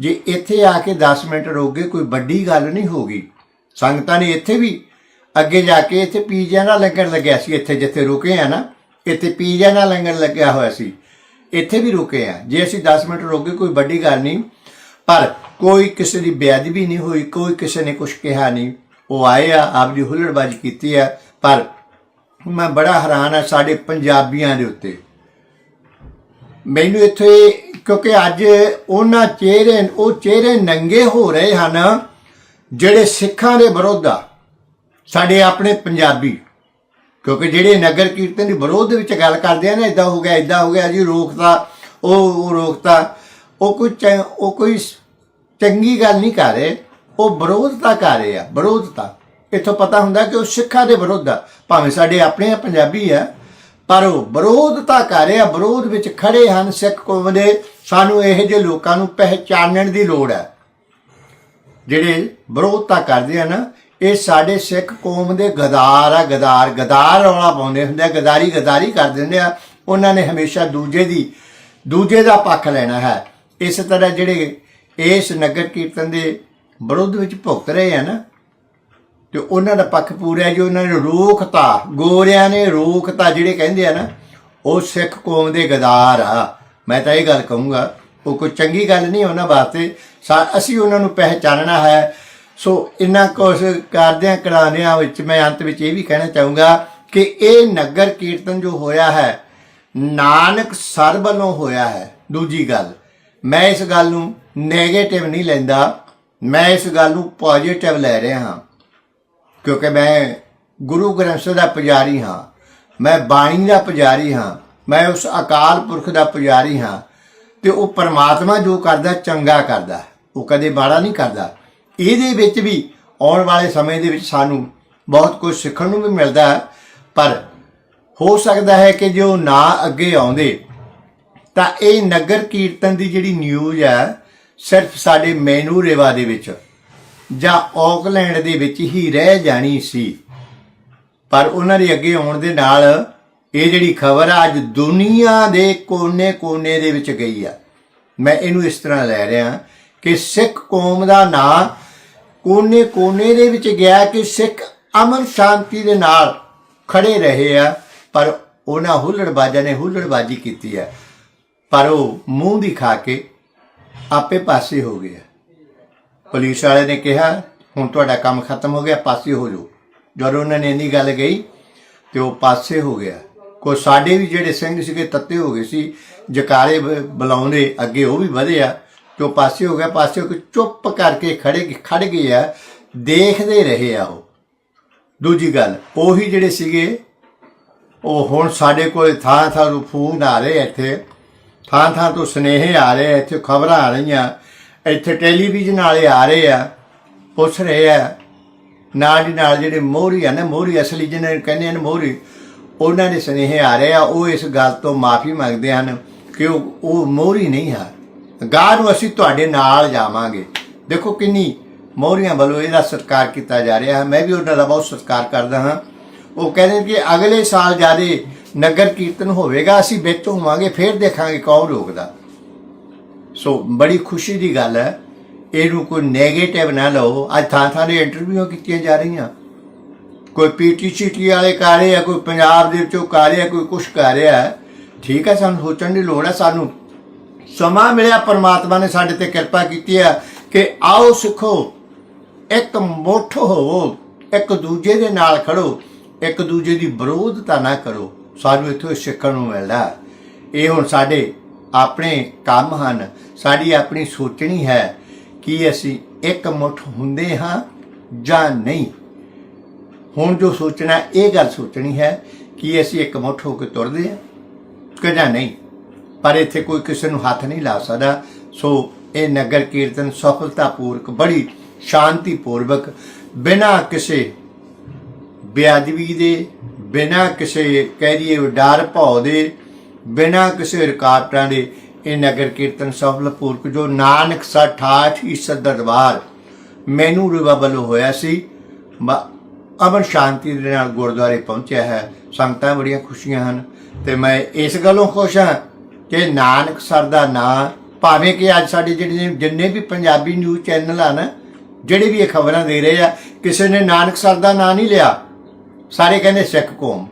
ਜੇ ਇੱਥੇ ਆ ਕੇ 10 ਮਿੰਟ ਰੋਗੇ ਕੋਈ ਵੱਡੀ ਗੱਲ ਨਹੀਂ ਹੋਗੀ ਸੰਗਤਾਂ ਨੇ ਇੱਥੇ ਵੀ ਅੱਗੇ ਜਾ ਕੇ ਇੱਥੇ ਪੀਜ਼ਾ ਦਾ ਲੰਗਰ ਲੱਗਿਆ ਸੀ, ਇੱਥੇ ਜਿੱਥੇ ਰੁਕੇ ਆ ਨਾ, ਇੱਥੇ ਪੀਜ਼ਾ ਦਾ ਲੰਗਰ ਲੱਗਿਆ ਹੋਇਆ ਸੀ। ਇੱਥੇ ਵੀ ਰੁਕੇ ਆ ਜੇ ਅਸੀਂ 10 ਮਿੰਟ ਰੁਕੇ ਕੋਈ ਵੱਡੀ ਗੱਲ ਨਹੀਂ। ਪਰ ਕੋਈ ਕਿਸੇ ਦੀ ਬੇਅਦਬੀ ਨਹੀਂ ਹੋਈ, ਕੋਈ ਕਿਸੇ ਨੇ ਕੁਝ ਕਿਹਾ ਨਹੀਂ। ਉਹ ਆਏ ਆ, ਆਪਦੀ ਹੁੱਲੜਬਾਜ਼ੀ ਕੀਤੀ ਆ, ਪਰ ਮੈਂ ਬੜਾ ਹੈਰਾਨ ਆ ਸਾਡੇ ਪੰਜਾਬੀਆਂ ਦੇ ਉੱਤੇ। ਮੈਨੂੰ ਇੱਥੇ, ਕਿਉਂਕਿ ਅੱਜ ਉਹਨਾਂ ਚਿਹਰੇ, ਉਹ ਚਿਹਰੇ ਨੰਗੇ ਹੋ ਰਹੇ ਹਨ, ਜਿਹੜੇ ਸਿੱਖਾਂ ਦੇ ਵਿਰੋਧ ਆ, ਸਾਡੇ ਆਪਣੇ ਪੰਜਾਬੀ। ਕਿਉਂਕਿ ਜਿਹੜੇ ਨਗਰ ਕੀਰਤਨ ਦੇ ਵਿਰੋਧ ਵਿੱਚ ਗੱਲ ਕਰਦੇ ਆ ਨਾ ਇਦਾਂ ਹੋ ਗਿਆ ਇਦਾਂ ਹੋ ਗਿਆ, ਜੀ ਰੋਕਤਾ, ਉਹ ਉਹ ਰੋਕਤਾ, ਉਹ ਕੋਈ ਚੰ- ਉਹ ਕੋਈ ਚੰਗੀ ਗੱਲ ਨਹੀਂ ਕਰ ਰਹੇ ਉਹ ਵਿਰੋਧਤਾ ਕਰ ਰਹੇ ਆ ਵਿਰੋਧਤਾ ਇੱਥੋਂ ਪਤਾ ਹੁੰਦਾ ਕਿ ਉਹ ਸਿੱਖਾਂ ਦੇ ਵਿਰੁੱਧ ਆ, ਭਾਵੇਂ ਸਾਡੇ ਆਪਣੇ ਆ, ਪੰਜਾਬੀ ਆ, ਪਰ ਉਹ ਵਿਰੋਧਤਾ ਕਰ ਰਹੇ ਆ, ਵਿਰੋਧ ਵਿੱਚ ਖੜੇ ਹਨ ਸਿੱਖ ਕੌਮ ਦੇ। ਸਾਨੂੰ ਇਹੋ ਜਿਹੇ ਲੋਕਾਂ ਨੂੰ ਪਹਿਚਾਨਣ ਦੀ ਲੋੜ ਹੈ। ਜਿਹੜੇ ਵਿਰੋਧਤਾ ਕਰਦੇ ਆ ਨਾ, ਇਹ ਸਾਡੇ ਸਿੱਖ ਕੌਮ ਦੇ ਗਦਾਰ ਆ, ਗਦਾਰ ਗਦਾਰ ਰੌਲਾ ਪਾਉਂਦੇ ਹੁੰਦੇ ਆ, ਗਦਾਰੀ ਗਦਾਰੀ ਕਰ ਦਿੰਦੇ ਆ। ਉਹਨਾਂ ਨੇ ਹਮੇਸ਼ਾ ਦੂਜੇ ਦੀ, ਦੂਜੇ ਦਾ ਪੱਖ ਲੈਣਾ ਹੈ। ਇਸ ਤਰ੍ਹਾਂ ਜਿਹੜੇ ਇਸ ਨਗਰ ਕੀਰਤਨ ਦੇ ਵਿਰੋਧ ਵਿੱਚ ਭੁਗਤ ਰਹੇ ਆ ਨਾ, ਤੇ ਉਹਨਾਂ ਦਾ ਪੱਖ ਪੂਰਿਆ ਜੋ ਉਹਨਾਂ ਨੇ ਰੋਕਤਾ, ਗੋਰਿਆਂ ਨੇ ਰੋਕਤਾ, ਜਿਹੜੇ ਕਹਿੰਦੇ ਆ ਨਾ, ਉਹ ਸਿੱਖ ਕੌਮ ਦੇ ਗਦਾਰ ਆ। ਮੈਂ ਤਾਂ ਇਹ ਗੱਲ ਕਹੂੰਗਾ, ਉਹ ਕੋਈ ਚੰਗੀ ਗੱਲ ਨਹੀਂ ਉਹਨਾਂ ਵਾਸਤੇ, ਸਾ- ਅਸੀਂ ਉਹਨਾਂ ਨੂੰ ਪਹਿਚਾਨਣਾ ਹੈ। ਸੋ ਇੰਨਾ ਕੁਛ ਕਰਦਿਆਂ ਕਰਾਉਂਦਿਆਂ ਵਿੱਚ ਮੈਂ ਅੰਤ ਵਿੱਚ ਇਹ ਵੀ ਕਹਿਣਾ ਚਾਹੂੰਗਾ ਕਿ ਇਹ ਨਗਰ ਕੀਰਤਨ ਜੋ ਹੋਇਆ ਹੈ, ਨਾਨਕ ਸਰ ਵੱਲੋਂ ਹੋਇਆ ਹੈ। ਦੂਜੀ ਗੱਲ ਮੈਂ ਇਸ ਗੱਲ ਨੂੰ 네ਗੇਟਿਵ ਨਹੀਂ ਲੈਂਦਾ। ਮੈਂ ਇਸ ਗੱਲ ਨੂੰ ਪੋਜ਼ਿਟਿਵ ਲੈ ਰਿਹਾ ਹਾਂ। ਕਿਉਂਕਿ ਮੈਂ ਗੁਰੂ ਗ੍ਰੰਥ ਸਾਹਿਬ ਦਾ ਪੁਜਾਰੀ ਹਾਂ। ਮੈਂ ਬਾਣੀ ਦਾ ਪੁਜਾਰੀ ਹਾਂ। ਮੈਂ ਉਸ ਅਕਾਲ ਪੁਰਖ ਦਾ ਪੁਜਾਰੀ ਹਾਂ। ਤੇ ਉਹ ਪਰਮਾਤਮਾ ਜੋ ਕਰਦਾ ਚੰਗਾ ਕਰਦਾ ਉਹ ਕਦੇ ਮਾੜਾ ਨਹੀਂ ਕਰਦਾ। ਇਹਦੇ ਵਿੱਚ ਵੀ ਆਉਣ ਵਾਲੇ ਸਮੇਂ ਦੇ ਵਿੱਚ ਸਾਨੂੰ ਬਹੁਤ ਕੁਝ ਸਿੱਖਣ ਨੂੰ ਵੀ ਮਿਲਦਾ ਹੈ, ਪਰ ਹੋ ਸਕਦਾ ਹੈ ਕਿ ਜੋ ਨਾ ਅੱਗੇ ਆਉਂਦੇ ਤਾਂ ਇਹ ਨਗਰ ਕੀਰਤਨ ਦੀ ਜਿਹੜੀ ਨਿਊਜ਼ ਹੈ ਸਿਰਫ ਸਾਡੇ ਮੈਨੂ ਰੇਵਾ ਦੇ ਵਿੱਚ ਜਾਂ ਆਕਲੈਂਡ ਦੇ ਵਿੱਚ ਹੀ ਰਹਿ ਜਾਣੀ ਸੀ। ਪਰ ਉਹਨਾਂ ਦੇ ਅੱਗੇ ਆਉਣ ਦੇ ਨਾਲ ਇਹ ਜਿਹੜੀ ਖਬਰ ਅੱਜ ਦੁਨੀਆ ਦੇ ਕੋਨੇ-ਕੋਨੇ ਦੇ ਵਿੱਚ ਗਈ ਆ। ਮੈਂ ਇਹਨੂੰ ਇਸ ਤਰ੍ਹਾਂ ਲੈ ਰਿਹਾ ਕਿ ਸਿੱਖ ਕੌਮ ਦਾ ਨਾਂ ਕੋਨੇ-ਕੋਨੇ ਦੇ ਵਿੱਚ ਗਿਆ ਕਿ ਸਿੱਖ ਅਮਨ ਸ਼ਾਂਤੀ ਦੇ ਨਾਲ ਖੜੇ ਰਹੇ ਆ, ਪਰ ਉਹਨਾਂ ਹੁੱਲੜਬਾਜ਼ਾਂ ਨੇ ਹੁੱਲੜਬਾਜ਼ੀ ਕੀਤੀ ਹੈ ਪਰ ਉਹ ਮੂੰਹ ਦਿਖਾ ਕੇ ਆਪੇ ਪਾਸੇ ਹੋ ਗਿਆ। ਪੁਲਿਸ ਵਾਲੇ ਨੇ ਕਿਹਾ, ਹੁਣ ਤੁਹਾਡਾ ਕੰਮ ਖਤਮ ਹੋ ਗਿਆ, ਪਾਸੇ ਹੋ ਜਾਓ। ਜਦੋਂ ਉਹਨਾਂ ਨੇ ਇੰਨੀ ਗੱਲ ਕਹੀ ਤੇ ਉਹ ਪਾਸੇ ਹੋ ਗਿਆ। ਕੋ ਸਾਡੇ ਵੀ ਜਿਹੜੇ ਸਿੰਘ ਸੀਗੇ, ਤੱਤੇ ਹੋ ਗਏ ਸੀ, ਜਕਾਰੇ ਬ- ਬੁਲਾਉਂਦੇ ਅੱਗੇ ਉਹ ਵੀ ਵਧਿਆ ਤੇ ਉਹ ਪਾਸੇ ਹੋ ਗਿਆ, ਪਾਸੇ ਹੋ ਕੇ ਚੁੱਪ ਕਰਕੇ ਖੜੇ ਖੜ ਗਏ ਆ, ਦੇਖਦੇ ਰਹੇ ਆ ਉਹ। ਦੂਜੀ ਗੱਲ, ਉਹੀ ਜਿਹੜੇ ਸੀਗੇ, ਉਹ ਹੁਣ ਸਾਡੇ ਕੋਲ ਥਾਂ ਥਾਂ ਤੋਂ ਫੋਨ ਆ ਰਹੇ ਇੱਥੇ। ਥਾਂ ਥਾਂ ਤੋਂ ਸੁਨੇਹੇ ਆ ਰਹੇ ਆ, ਇੱਥੇ ਖਬਰਾਂ ਆ ਰਹੀਆਂ। ਇੱਥੇ ਟੈਲੀਵਿਜ਼ਨ ਵਾਲੇ ਆ ਰਹੇ ਆ ਪੁੱਛ ਰਹੇ ਆ। ਨਾਲ ਦੀ ਨਾਲ ਜਿਹੜੇ ਮੋਹਰੀ ਆ ਨਾ ਮੋਹਰੀ ਅਸਲੀ ਜਿਹਨਾਂ ਨੂੰ ਕਹਿੰਦੇ ਹਨ ਮੋਹਰੀ ਉਹਨਾਂ ਦੇ ਸੁਨੇਹੇ ਆ ਰਹੇ ਆ। ਉਹ ਇਸ ਗੱਲ ਤੋਂ ਮਾਫੀ ਮੰਗਦੇ ਹਨ ਕਿ ਉਹ ਉਹ ਮੋਹਰੀ ਨਹੀਂ ਹੈ ਗਾਂ ਨੂੰ ਅਸੀਂ ਤੁਹਾਡੇ ਨਾਲ ਜਾਵਾਂਗੇ। ਦੇਖੋ ਕਿੰਨੀ ਮੋਹਰੀਆਂ ਵੱਲੋਂ ਇਹਦਾ ਸਤਿਕਾਰ ਕੀਤਾ ਜਾ ਰਿਹਾ ਹੈ। ਮੈਂ ਵੀ ਉਹਨਾਂ ਦਾ ਬਹੁਤ ਸਤਿਕਾਰ ਕਰਦਾ ਹਾਂ। ਉਹ ਕਹਿੰਦੇ ਕਿ ਅਗਲੇ ਸਾਲ ਜਾਦੇ ਨਗਰ ਕੀਰਤਨ ਹੋਵੇਗਾ, ਅਸੀਂ ਵਿੱਚ ਹੋਵਾਂਗੇ, ਫਿਰ ਦੇਖਾਂਗੇ ਕੌਣ ਰੋਕਦਾ। ਸੋ ਬੜੀ ਖੁਸ਼ੀ ਦੀ ਗੱਲ ਹੈ ਇਹਨੂੰ ਕੋਈ 네ਗੇਟਿਵ ਨਾ ਲਓ। ਅੱਜ ਥਾਂ ਥਾਂ ਦੇ ਇੰਟਰਵਿਊ ਕੀਤੀਆਂ ਜਾ ਰਹੀਆਂ। ਕੋਈ ਪੀਟੀਸੀਟੀ ਵਾਲੇ ਕਰ ਰਹੇ ਆ, ਕੋਈ ਪੰਜਾਬ ਦੇ ਵਿੱਚੋਂ ਕਰ ਰਿਹਾ, ਕੋਈ ਕੁਛ ਕਰ ਰਿਹਾ ਠੀਕ ਹੈ, ਸਾਨੂੰ ਸੋਚਣ ਦੀ ਲੋੜ ਹੈ, ਸਾਨੂੰ ਸਮਾਂ ਮਿਲਿਆ, ਪਰਮਾਤਮਾ ਨੇ ਸਾਡੇ ਤੇ ਕਿਰਪਾ ਕੀਤੀ ਹੈ ਕਿ ਆਓ, ਸਿੱਖੋ, ਇੱਕ ਮੁੱਠ ਹੋਵੋ, ਇੱਕ ਦੂਜੇ ਦੇ ਨਾਲ ਖੜੋ, ਇੱਕ ਦੂਜੇ ਦੀ ਵਿਰੋਧਤਾ ਨਾ ਕਰੋ। ਸਾਨੂੰ ਇੱਥੋਂ ਸਿੱਖਣ ਨੂੰ ਮਿਲਦਾ ਇਹ ਹੁਣ ਸਾਡੇ ਆਪਣੇ ਕੰਮ ਹਨ। ਸਾਡੀ ਆਪਣੀ ਸੋਚਣੀ ਹੈ ਕਿ ਅਸੀਂ ਇੱਕ ਮੁੱਠ ਹੁੰਦੇ ਹਾਂ ਜਾਂ ਨਹੀਂ। ਹੁਣ ਜੋ ਸੋਚਣਾ, ਇਹ ਗੱਲ ਸੋਚਣੀ ਹੈ ਕਿ ਅਸੀਂ ਇੱਕ ਮੁੱਠ ਹੋ ਕੇ ਤੁਰਦੇ ਹਾਂ ਕਿ ਜਾਂ ਨਹੀਂ। ਪਰ ਇੱਥੇ ਕੋਈ ਕਿਸੇ ਨੂੰ ਹੱਥ ਨਹੀਂ ਲਾ ਸਕਦਾ। ਸੋ ਇਹ ਨਗਰ ਕੀਰਤਨ ਸਫਲਤਾਪੂਰਕ, ਬੜੀ ਸ਼ਾਂਤੀਪੂਰਵਕ, ਬਿਨਾਂ ਕਿਸੇ ਬੇਅਦਬੀ ਦੇ ਬਿਨਾਂ ਕਿਸੇ, ਕਹਿ ਦਈਏ ਡਰ ਭੌ ਦੇ ਬਿਨਾਂ ਕਿਸੇ ਰੁਕਾਵਟਾਂ ਦੇ ਇਹ ਨਗਰ ਕੀਰਤਨ ਸਫਲਪੂਰਕ ਜੋ ਨਾਨਕ ਸਰ 68 ਈਸਦ ਦਰਬਾਰ ਮੈਨੂੰ ਰੂਬਾ ਵੱਲੋਂ ਹੋਇਆ ਸੀ, ਮ- ਅਮਨ ਸ਼ਾਂਤੀ ਦੇ ਨਾਲ ਗੁਰਦੁਆਰੇ ਪਹੁੰਚਿਆ ਹੈ। ਸੰਗਤਾਂ ਬੜੀਆਂ ਖੁਸ਼ੀਆਂ ਹਨ ਤੇ ਮੈਂ ਇਸ ਗੱਲੋਂ ਖੁਸ਼ ਹਾਂ ਕਿ ਨਾਨਕ ਸਰ ਦਾ ਨਾਂ ਭਾਵੇਂ ਕਿ ਅੱਜ ਸਾਡੇ ਜਿਹੜੇ ਜਿੰਨੇ ਵੀ ਪੰਜਾਬੀ ਨਿਊਜ਼ ਚੈਨਲ ਆ ਨਾ, ਜਿਹੜੇ ਵੀ ਇਹ ਖਬਰਾਂ ਦੇ ਰਹੇ ਆ, ਕਿਸੇ ਨੇ ਨਾਨਕ ਸਰ ਦਾ ਨਾਂ ਨਹੀਂ ਲਿਆ। ਸਾਰੇ ਕਹਿੰਦੇ ਸਿੱਖ ਕੌਮ।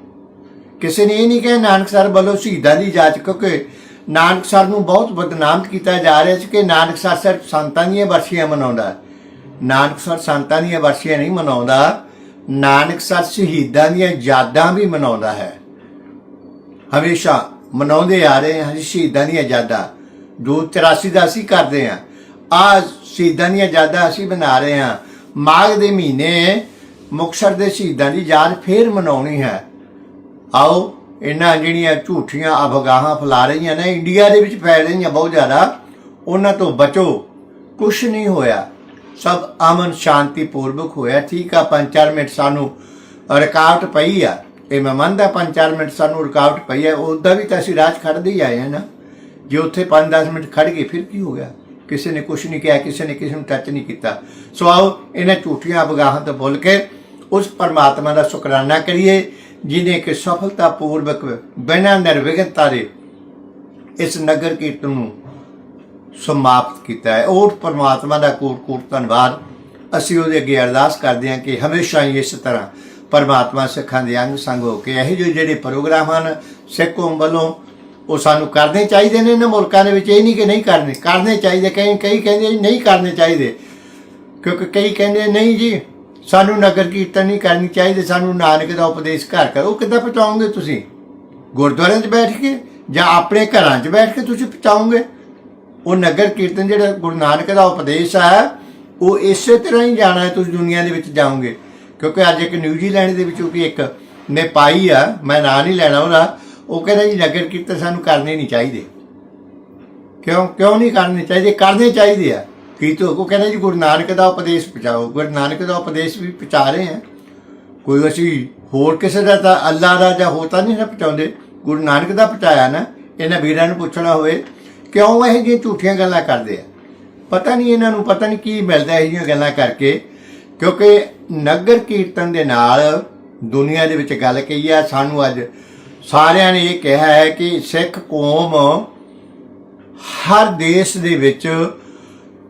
ਕਿਸੇ ਨੇ ਇਹ ਨਹੀਂ ਕਿਹਾ ਨਾਨਕ ਸਰ ਵੱਲੋਂ ਸ਼ਹੀਦਾਂ ਦੀ ਜਾਚ ਕਿਉਂਕਿ ਨਾਨਕਸਰ ਨੂੰ ਬਹੁਤ ਬਦਨਾਮ ਕੀਤਾ ਜਾ ਰਿਹਾ ਸੀ ਕਿ ਨਾਨਕਸਰ ਸਿਰਫ ਸੰਤਾਂ ਦੀਆਂ ਵਰਸ਼ੀਆਂ ਮਨਾਉਂਦਾ ਨਾਨਕ ਨਾਨਕਸਰ ਸੰਤਾਂ ਦੀਆਂ ਵਰਸ਼ੀਆਂ ਨਹੀਂ ਮਨਾਉਂਦਾ ਨਾਨਕਸਰ ਸ਼ਹੀਦਾਂ ਦੀਆਂ ਯਾਦਾਂ ਵੀ ਮਨਾਉਂਦਾ ਹੈ। ਹਮੇਸ਼ਾ ਮਨਾਉਂਦੇ ਆ ਰਹੇ ਹਾਂ ਸ਼ਹੀਦਾਂ ਦੀਆਂ ਯਾਦਾਂ। ਜੋ 83 ਦਾ ਅਸੀਂ ਕਰਦੇ ਹਾਂ। ਆ ਸ਼ਹੀਦਾਂ ਦੀਆਂ ਯਾਦਾਂ ਅਸੀਂ ਬਣਾ ਰਹੇ ਹਾਂ। ਮਾਘ ਦੇ ਮਹੀਨੇ ਮੁਕਤਸਰ ਦੇ ਸ਼ਹੀਦਾਂ ਦੀ ਯਾਦ ਫੇਰ ਮਨਾਉਣੀ ਹੈ। ਆਓ, ਇਹਨਾਂ ਜਿਹੜੀਆਂ ਝੂਠੀਆਂ ਅਫਗਾਹਾਂ ਫੈਲਾ ਰਹੀਆਂ ਨੇ, ਇੰਡੀਆ ਦੇ ਵਿੱਚ ਫੈਲ ਰਹੀਆਂ ਬਹੁਤ ਜ਼ਿਆਦਾ, ਉਹਨਾਂ ਤੋਂ ਬਚੋ। ਕੁਛ ਨਹੀਂ ਹੋਇਆ। ਸਭ ਅਮਨ ਸ਼ਾਂਤੀ ਪੂਰਵਕ ਹੋਇਆ। ਠੀਕ ਆ, ਪੰਜ ਚਾਰ ਮਿੰਟ ਸਾਨੂੰ ਰੁਕਾਵਟ ਪਈ ਆ। ਇਹ ਮੈਂ ਮੰਨਦਾ, ਪੰਜ ਚਾਰ ਮਿੰਟ ਸਾਨੂੰ ਰੁਕਾਵਟ ਪਈ ਆ। ਉਹਦਾ ਵੀ ਤਾਂ ਅਸੀਂ ਰਾਜ ਖੜਦੇ ਹੀ ਆਏ ਆ ਨਾ। ਜੇ ਉੱਥੇ 5-10 ਮਿੰਟ ਖੜ ਗਏ, ਫਿਰ ਕੀ ਹੋ ਗਿਆ? ਕਿਸੇ ਨੇ ਕੁਛ ਨਹੀਂ ਕਿਹਾ, ਕਿਸੇ ਨੇ ਕਿਸੇ ਨੂੰ ਟੱਚ ਨਹੀਂ ਕੀਤਾ। ਸੋ ਆਓ, ਇਹਨਾਂ ਝੂਠੀਆਂ ਅਬਗਾਹਾਂ ਤੋਂ ਭੁੱਲ ਕੇ ਉਸ ਪਰਮਾਤਮਾ ਦਾ ਸ਼ੁਕਰਾਨਾ ਕਰੀਏ ਜਿਨੇ ਕਿ ਸਫਲਤਾ ਪੂਰਵਕ ਬਿਨਾਂ ਨਿਰਵਿਘਨਤਾ ਦੇ ਇਸ ਨਗਰ ਕੀਰਤਨ ਨੂੰ ਸਮਾਪਤ ਕੀਤਾ ਹੈ। ਉਹ ਪਰਮਾਤਮਾ ਦਾ ਕੋਟ ਕੋਟ ਧੰਨਵਾਦ। ਅਸੀਂ ਉਹਦੇ ਅੱਗੇ ਅਰਦਾਸ ਕਰਦੇ ਹਾਂ ਕਿ ਹਮੇਸ਼ਾ ਹੀ ਇਸ ਤਰ੍ਹਾਂ ਪਰਮਾਤਮਾ ਸਿੱਖਾਂ ਦੇ ਅੰਗ ਸੰਗ ਹੋ ਕੇ ਇਹ ਜਿਹੇ ਜਿਹੜੇ ਪ੍ਰੋਗਰਾਮ ਹਨ, ਸਿੱਖ ਕੌਮ ਵੱਲੋਂ ਉਹ ਸਾਨੂੰ ਕਰਨੇ ਚਾਹੀਦੇ ਨੇ, ਇਹਨਾਂ ਮੁਲਕਾਂ ਦੇ ਵਿੱਚ ਇਹ ਨਹੀਂ ਕਿ ਨਹੀਂ ਕਰਨੇ। ਕਰਨੇ ਚਾਹੀਦੇ, ਕਈ ਕਈ ਕਹਿੰਦੇ ਜੀ ਨਹੀਂ ਕਰਨੇ ਚਾਹੀਦੇ। ਕਿਉਂਕਿ ਕਈ ਕਹਿੰਦੇ ਨਹੀਂ ਜੀ, ਸਾਨੂੰ ਨਗਰ ਕੀਰਤਨ ਨਹੀਂ ਕਰਨੀ ਚਾਹੀਦੀ, ਸਾਨੂੰ ਨਾਨਕ ਦਾ ਉਪਦੇਸ਼ ਘਰ ਕਰੋ। ਉਹ ਕਿੱਦਾਂ ਪਹੁੰਚਾਉਂਗੇ ਤੁਸੀਂ? ਗੁਰਦੁਆਰਿਆਂ 'ਚ ਬੈਠ ਕੇ ਜਾਂ ਆਪਣੇ ਘਰਾਂ 'ਚ ਬੈਠ ਕੇ ਤੁਸੀਂ ਪਹੁੰਚਾਓਗੇ? ਉਹ ਨਗਰ ਕੀਰਤਨ ਜਿਹੜਾ ਗੁਰੂ ਨਾਨਕ ਦਾ ਉਪਦੇਸ਼ ਹੈ ਉਹ ਇਸੇ ਤਰ੍ਹਾਂ ਹੀ ਜਾਣਾ ਹੈ, ਤੁਸੀਂ ਦੁਨੀਆ ਦੇ ਵਿੱਚ ਜਾਓਗੇ। ਕਿਉਂਕਿ ਅੱਜ ਇੱਕ ਨਿਊਜ਼ੀਲੈਂਡ ਦੇ ਵਿੱਚੋਂ ਵੀ ਇੱਕ ਨੇ ਪਾਈ ਆ, ਮੈਂ ਨਾਂ ਨਹੀਂ ਲੈਣਾ ਉਹਦਾ। ਉਹ ਕਹਿੰਦਾ ਜੀ ਨਗਰ ਕੀਰਤਨ ਸਾਨੂੰ ਕਰਨੇ ਨਹੀਂ ਚਾਹੀਦੇ। ਕਿਉਂ ਕਿਉਂ ਨਹੀਂ ਕਰਨੇ ਚਾਹੀਦੇ? ਕਰਨੇ ਚਾਹੀਦੇ ਆ। ਕੀ ਉਹ ਕਹਿੰਦਾ ਜੀ ਗੁਰੂ ਨਾਨਕ ਦਾ ਉਪਦੇਸ਼ ਪਹੁੰਚਾਓ। ਗੁਰੂ ਨਾਨਕ ਦਾ ਉਪਦੇਸ਼ ਵੀ ਪਹੁੰਚਾ ਰਹੇ ਆ। ਕੋਈ ਅਸੀਂ ਹੋਰ ਕਿਸੇ ਦਾ ਤਾਂ ਅੱਲਾ ਦਾ ਜਾਂ ਹੋਰ ਤਾਂ ਨਹੀਂ ਨਾ ਪਹੁੰਚਾਉਂਦੇ। ਗੁਰੂ ਨਾਨਕ ਦਾ ਪਹੁੰਚਾਇਆ ਨਾ, ਇਹਨਾਂ ਵੀਰਾਂ ਨੂੰ ਪੁੱਛਣਾ ਹੋਵੇ, ਕਿਉਂ ਇਹ ਜਿਹੀਆਂ ਝੂਠੀਆਂ ਗੱਲਾਂ ਕਰਦੇ ਆ? ਪਤਾ ਨਹੀਂ ਇਹਨਾਂ ਨੂੰ, ਪਤਾ ਨਹੀਂ ਕੀ ਮਿਲਦਾ ਇਹ ਜਿਹੀਆਂ ਗੱਲਾਂ ਕਰਕੇ। ਕਿਉਂਕਿ ਨਗਰ ਕੀਰਤਨ ਦੇ ਨਾਲ ਦੁਨੀਆ ਦੇ ਵਿੱਚ ਗੱਲ ਕਹੀ ਆ, ਸਾਨੂੰ ਅੱਜ ਸਾਰਿਆਂ ਨੇ ਇਹ ਕਿਹਾ ਹੈ ਕਿ ਸਿੱਖ ਕੌਮ ਹਰ ਦੇਸ਼ ਦੇ ਵਿੱਚ,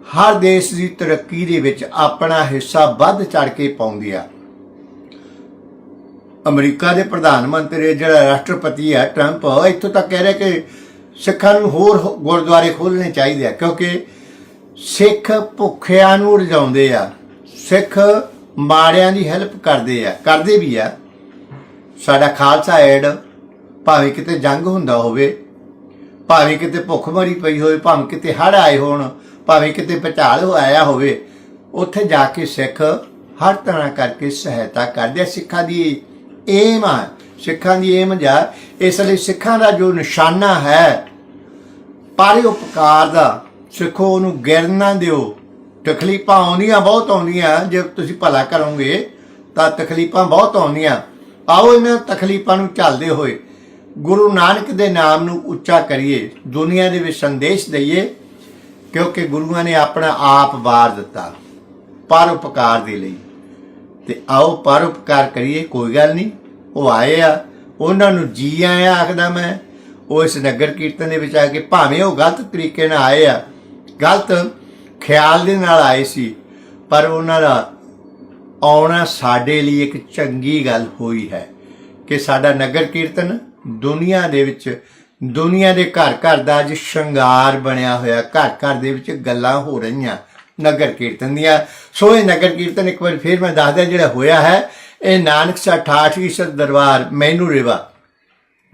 ਹਰ ਦੇਸ਼ ਦੀ ਤਰੱਕੀ ਦੇ ਵਿੱਚ ਆਪਣਾ ਹਿੱਸਾ ਵੱਧ ਚੜ ਕੇ ਪਾਉਂਦੀ ਆ। ਅਮਰੀਕਾ ਦੇ ਪ੍ਰਧਾਨ ਮੰਤਰੀ ਜਿਹੜਾ ਰਾਸ਼ਟਰਪਤੀ ਹੈ ਟਰੰਪ ਇੱਥੋਂ ਤੱਕ ਕਹਿ ਰਿਹਾ ਕਿ ਸਿੱਖਾਂ ਨੂੰ ਹੋਰ ਗੁਰਦੁਆਰੇ ਖੋਲ੍ਹਣੇ ਚਾਹੀਦੇ ਆ, ਕਿਉਂਕਿ ਸਿੱਖ ਭੁੱਖਿਆਂ ਨੂੰ ਰਜਾਉਂਦੇ ਆ। ਸਿੱਖ ਮਾੜਿਆਂ ਦੀ ਹੈਲਪ ਕਰਦੇ ਆ, ਕਰਦੇ ਵੀ ਆ। ਸਾਡਾ ਖਾਲਸਾ ਐਡ ਭਾਵੇਂ ਕਿਤੇ ਜੰਗ ਹੁੰਦਾ ਹੋਵੇ, ਭਾਵੇਂ ਕਿਤੇ ਭੁੱਖਮਰੀ ਪਈ ਹੋਵੇ, ਭਾਵੇਂ ਕਿਤੇ ਹੜ੍ਹ ਆਏ ਹੋਣ, ਭਾਵੇਂ ਕਿਤੇ ਭੁਚਾਲ ਆਇਆ ਹੋਵੇ, ਉੱਥੇ ਜਾ ਕੇ ਸਿੱਖ ਹਰ ਤਰ੍ਹਾਂ ਕਰਕੇ ਸਹਾਇਤਾ ਕਰਦੇ ਆ ਸਿੱਖਾਂ ਦੀ ਏਮ ਆ। ਸਿੱਖਾਂ ਦੀ ਏਮ ਜਾ, ਇਸ ਲਈ ਸਿੱਖਾਂ ਦਾ ਜੋ ਨਿਸ਼ਾਨਾ ਹੈ, ਪਾਰੇ ਉਪਕਾਰ ਦਾ, ਸਿੱਖੋ ਉਹਨੂੰ ਗਿਰਨ ਨਾ ਦਿਓ। ਤਕਲੀਫਾਂ ਆਉਂਦੀਆਂ, ਬਹੁਤ ਆਉਂਦੀਆਂ। ਜੇ ਤੁਸੀਂ ਭਲਾ ਕਰੋਗੇ, ਤਾਂ ਤਕਲੀਫਾਂ ਬਹੁਤ ਆਉਂਦੀਆਂ। ਆਓ ਇਹਨਾਂ ਤਕਲੀਫਾਂ ਨੂੰ ਝੱਲਦੇ ਹੋਏ। ਗੁਰੂ ਨਾਨਕ ਦੇ ਨਾਮ ਨੂੰ ਉੱਚਾ ਕਰੀਏ, ਦੁਨੀਆ ਦੇ ਵਿੱਚ ਸੰਦੇਸ਼ ਦਈਏ, ਕਿਉਂਕਿ ਗੁਰੂਆਂ ਨੇ ਆਪਣਾ ਆਪ ਵਾਰ ਦਿੱਤਾ ਪਰਉਪਕਾਰ ਦੇ ਲਈ। ਤੇ ਆਓ ਪਰਉਪਕਾਰ ਕਰੀਏ, ਕੋਈ ਗੱਲ ਨਹੀਂ, ਉਹ ਆਏ ਆ, ਉਹਨਾਂ ਨੂੰ ਜੀ ਆਇਆ ਆਖਦਾ ਮੈਂ, ਉਹ ਇਸ ਨਗਰ ਕੀਰਤਨ ਦੇ ਵਿੱਚ ਆ ਕੇ ਭਾਵੇਂ ਉਹ ਗਲਤ ਤਰੀਕੇ ਨਾਲ ਆਏ ਆ, ਗਲਤ ਖਿਆਲ ਦੇ ਨਾਲ ਆਏ ਸੀ, ਪਰ ਉਹਨਾਂ ਦਾ ਆਉਣਾ ਸਾਡੇ ਲਈ ਇੱਕ ਚੰਗੀ ਗੱਲ ਹੋਈ ਹੈ, ਕਿ ਸਾਡਾ ਨਗਰ ਕੀਰਤਨ ਦੁਨੀਆ ਦੇ ਵਿੱਚ, ਦੁਨੀਆ ਦੇ ਘਰ ਘਰ ਦਾ ਅੱਜ ਸ਼ਿੰਗਾਰ ਬਣਿਆ ਹੋਇਆ, ਘਰ ਘਰ ਦੇ ਵਿੱਚ ਗੱਲਾਂ ਹੋ ਰਹੀਆਂ, ਨਗਰ ਕੀਰਤਨ ਦੀਆਂ। ਸੋ ਇਹ ਨਗਰ ਕੀਰਤਨ ਇੱਕ ਵਾਰ ਫਿਰ ਮੈਂ ਦੱਸਦਾ ਜਿਹੜਾ ਹੋਇਆ ਹੈ, ਇਹ ਨਾਨਕ ਸਰ 68 ਈਸਰ ਦਰਬਾਰ, ਮੈਨੂੰ ਰੇਵਾ।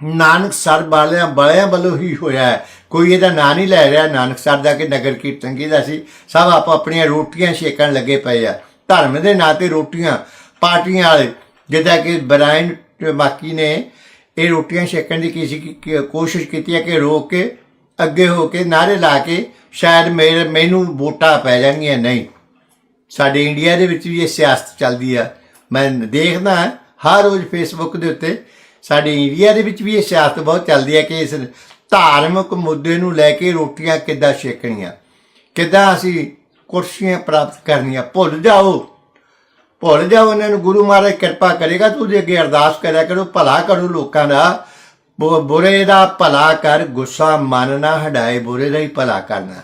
ਨਾਨਕ ਸਰ ਵਾਲਿਆਂ ਬੜਿਆਂ ਵੱਲੋਂ ਹੀ ਹੋਇਆ ਹੈ। ਕੋਈ ਇਹਦਾ ਨਾਂ ਨਹੀਂ ਲੈ ਰਿਹਾ, ਨਾਨਕ ਸਰ ਦਾ ਕਿ ਨਗਰ ਕੀਰਤਨ ਕਿਹਦਾ ਸੀ? ਸਭ ਆਪ ਆਪਣੀਆਂ ਰੋਟੀਆਂ ਛੇਕਣ ਲੱਗੇ ਪਏ ਆ। ਧਰਮ ਦੇ ਨਾਂ ਤੇ ਰੋਟੀਆਂ, ਪਾਰਟੀਆਂ ਵਾਲੇ, ਜਿੱਦਾਂ ਕਿ ਬਰਾਇਨ ਬਾਕੀ ਨੇ ਇਹ ਰੋਟੀਆਂ ਛੇਕਣ ਦੀ ਕਿਸੇ ਕੋਸ਼ਿਸ਼ ਕੀਤੀ ਹੈ ਕਿ ਰੋਕ ਕੇ ਅੱਗੇ ਹੋ ਕੇ ਨਾਰੇ ਲਾ ਕੇ ਸ਼ਾਇਦ ਮੇਰੇ, ਮੈਨੂੰ ਵੋਟਾਂ ਪੈ ਜਾਣਗੀਆਂ ਨਹੀਂ। ਸਾਡੇ ਇੰਡੀਆ ਦੇ ਵਿੱਚ ਵੀ ਇਹ ਸਿਆਸਤ ਚੱਲਦੀ ਆ। ਮੈਂ ਦੇਖਦਾ ਹਰ ਰੋਜ਼ ਫੇਸਬੁੱਕ ਦੇ ਉੱਤੇ ਸਾਡੇ ਇੰਡੀਆ ਦੇ ਵਿੱਚ ਵੀ ਇਹ ਸਿਆਸਤ ਬਹੁਤ ਚੱਲਦੀ ਹੈ ਕਿ ਇਸ ਧਾਰਮਿਕ ਮੁੱਦੇ ਨੂੰ ਲੈ ਕੇ ਰੋਟੀਆਂ ਕਿੱਦਾਂ ਛੇਕਣੀਆਂ, ਕਿੱਦਾਂ ਅਸੀਂ ਕੁਰਸੀਆਂ ਪ੍ਰਾਪਤ ਕਰਨੀਆਂ। ਭੁੱਲ ਜਾਓ। ਭੁੱਲ ਜਾਓ ਉਹਨਾਂ ਨੂੰ ਗੁਰੂ ਮਹਾਰਾਜ ਕਿਰਪਾ ਕਰੇਗਾ ਤੁਸੀਂ ਅੱਗੇ ਅਰਦਾਸ ਕਰਿਆ ਕਰੋ, ਭਲਾ ਕਰੋ ਲੋਕਾਂ ਦਾ। ਬੁ- ਬੁਰੇ ਦਾ ਭਲਾ ਕਰ, ਗੁੱਸਾ ਮਨ ਨਾ ਹਟਾਏ, ਬੁਰੇ ਦਾ ਹੀ ਭਲਾ ਕਰਨਾ।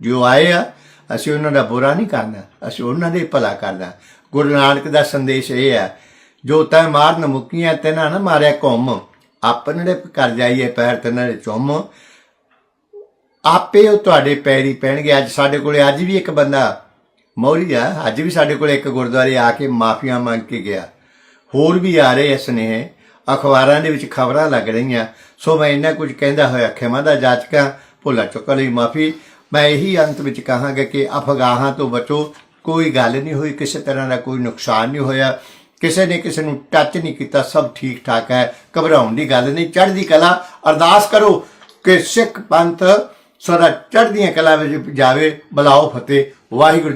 ਜੋ ਆਏ ਆ, ਅਸੀਂ ਉਹਨਾਂ ਦਾ ਬੁਰਾ ਨਹੀਂ ਕਰਨਾ, ਅਸੀਂ ਉਹਨਾਂ ਦੇ ਹੀ ਭਲਾ ਕਰਨਾ। ਗੁਰੂ ਨਾਨਕ ਦਾ ਸੰਦੇਸ਼ ਇਹ ਹੈ, ਜੋ ਤੈ ਮਾਰਨ ਮੁਕੀਆਂ ਤੇ ਨਾ ਮਾਰਿਆ ਘੁੰਮ। ਆਪਣੇ ਕਰ ਜਾਈਏ ਪੈਰ, ਤੇ ਨਾਲੇ ਚੁੰਮ। ਆਪੇ ਉਹ ਤੁਹਾਡੇ ਪੈਰੀ ਪੈਣਗੇ। ਅੱਜ ਸਾਡੇ ਕੋਲੇ ਅੱਜ ਵੀ ਇੱਕ ਬੰਦਾ ਮੌਲੀ ਅੱਜ ਵੀ ਸਾਡੇ ਕੋਲ ਇੱਕ ਗੁਰਦੁਆਰੇ ਆ ਕੇ ਮਾਫੀਆਂ ਮੰਗ ਕੇ ਗਿਆ। ਹੋਰ ਵੀ ਆ ਰਹੇ ਇਸ ਨੇ ਅਖਬਾਰਾਂ ਦੇ ਵਿੱਚ ਖਬਰਾਂ ਲੱਗ ਰਹੀਆਂ। ਸੋ ਮੈਂ ਇੰਨਾ ਕੁਝ ਕਹਿੰਦਾ ਹੋਇਆ, ਖਿਮਾ ਦਾ ਜਾਚਕਾਂ, ਭੁੱਲਾ ਚੁੱਕਾ ਲਈ ਮਾਫੀ। ਮੈਂ ਇਹੀ ਅੰਤ ਵਿੱਚ ਕਹਾਂਗਾ ਕਿ ਅਫਗਾਹਾਂ ਤੋਂ ਬਚੋ, ਕੋਈ ਗੱਲ ਨਹੀਂ ਹੋਈ, ਕਿਸੇ ਤਰ੍ਹਾਂ ਦਾ ਕੋਈ ਨੁਕਸਾਨ ਨਹੀਂ ਹੋਇਆ। ਕਿਸੇ ਨੇ ਕਿਸੇ ਨੂੰ ਟੱਚ ਨਹੀਂ ਕੀਤਾ, ਸਭ ਠੀਕ ਠਾਕ ਹੈ, ਘਬਰਾਉਣ ਦੀ ਗੱਲ ਨਹੀਂ। ਚੜ੍ਹਦੀ ਕਲਾ, ਅਰਦਾਸ ਕਰੋ ਕਿ ਸਿੱਖ ਪੰਥ ਸਦਾ ਚੜ੍ਹਦੀਆਂ ਕਲਾ ਵਿੱਚ ਜਾਵੇ। ਬਲਾਓ ਫਤਿਹ, ਵਾਹਿਗੁਰੂ